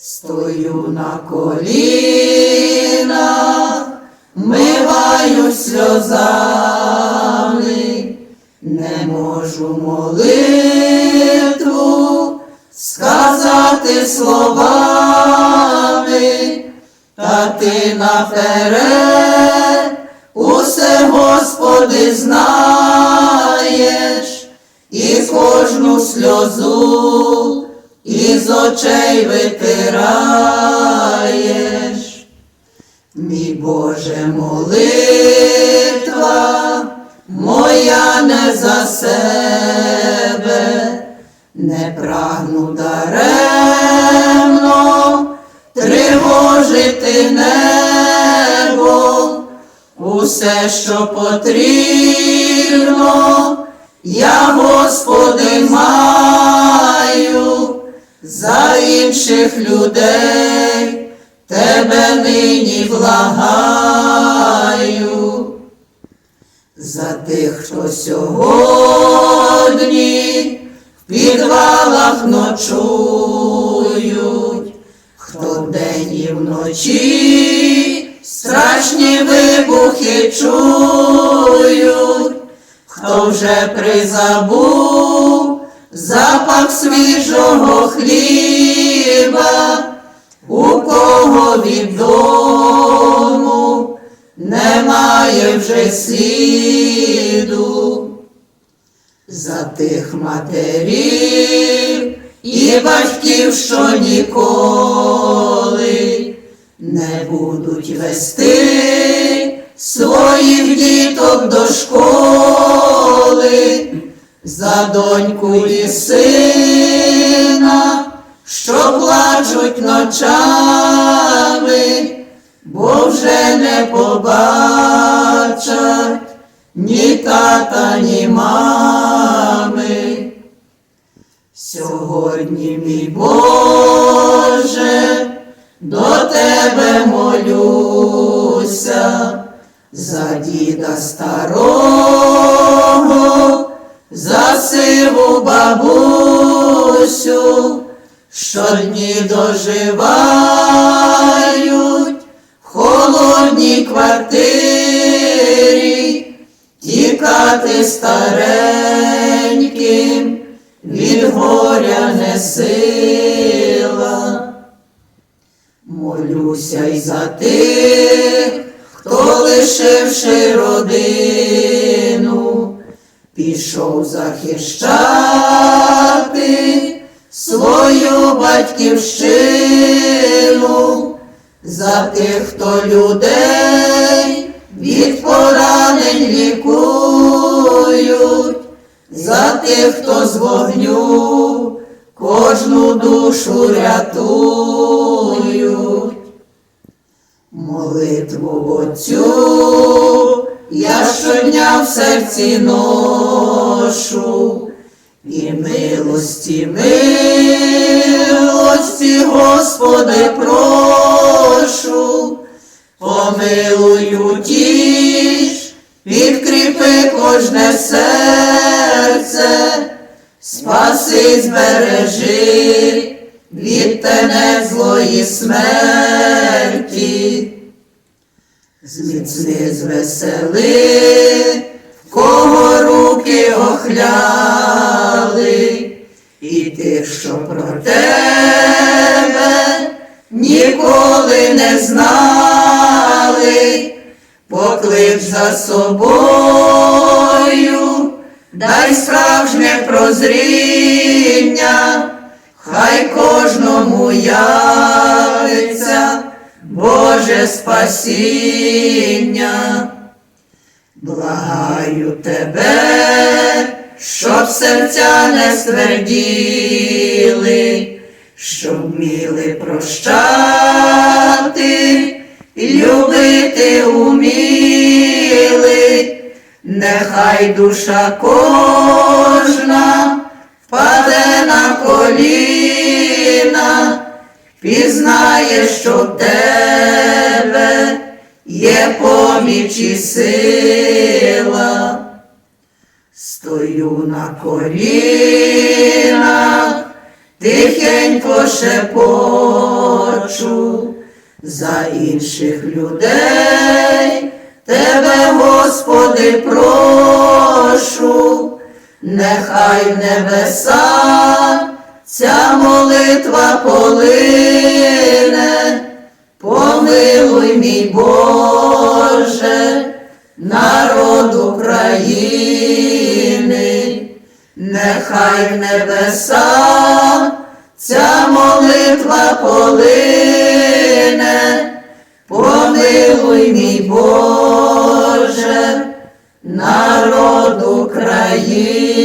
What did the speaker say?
Стою на колінах, миваю сльозами, не можу молитву сказати словами, та ти наперед усе, Господи, знаєш, і кожну сльозу із очей витираєш. Мій Боже, молитва моя не за себе, не прагну даремно тривожити небо, усе, що потрібно, я, Господи, маю за інших людей, Тебе нині благаю. За тих, хто сьогодні в підвалах ночують, хто вдень і вночі страшні вибухи чують, хто вже призабув запах свіжого хліба, у кого від дому? Немає вже сліду. За тих матерів і батьків, що ніколи не будуть вести своїх діток до школи, за доньку і сина, що плачуть ночами, бо вже не побачать ні тата, ні мами. Сьогодні, мій Боже, до тебе молюся, за діда старого, за сиву бабусю, що дні доживають в холодній квартирі, тікати стареньким від горя не сила. Молюся й за тих, хто лишивши родину, пішов захищати свою батьківщину, за тих, хто людей від поранень лікують, за тих, хто з вогню кожну душу рятують. Молитву Отцю я щодня в серці ношу, і милості, милості, Господи, прошу, помилуй тіш, підкріпи кожне серце, спаси, збережи від тене злої смерті. Зміцни звесели, кого руки охляли, і тих, що про тебе ніколи не знали, поклич за собою, дай справжнє прозріння, хай кожному явиться Боже спасіння. Благаю тебе, щоб серця не стверділи, щоб вміли прощати, і любити уміли, нехай душа кожна впаде на коліна, пізнає, що в тебе є поміч і сила. Стою на колінах, тихенько шепочу, за інших людей, тебе, Господи, прошу, нехай небеса ця молитва полине, помилуй, мій Боже, народ України, нехай в небеса ця молитва полине, помилуй, мій Боже, народ України.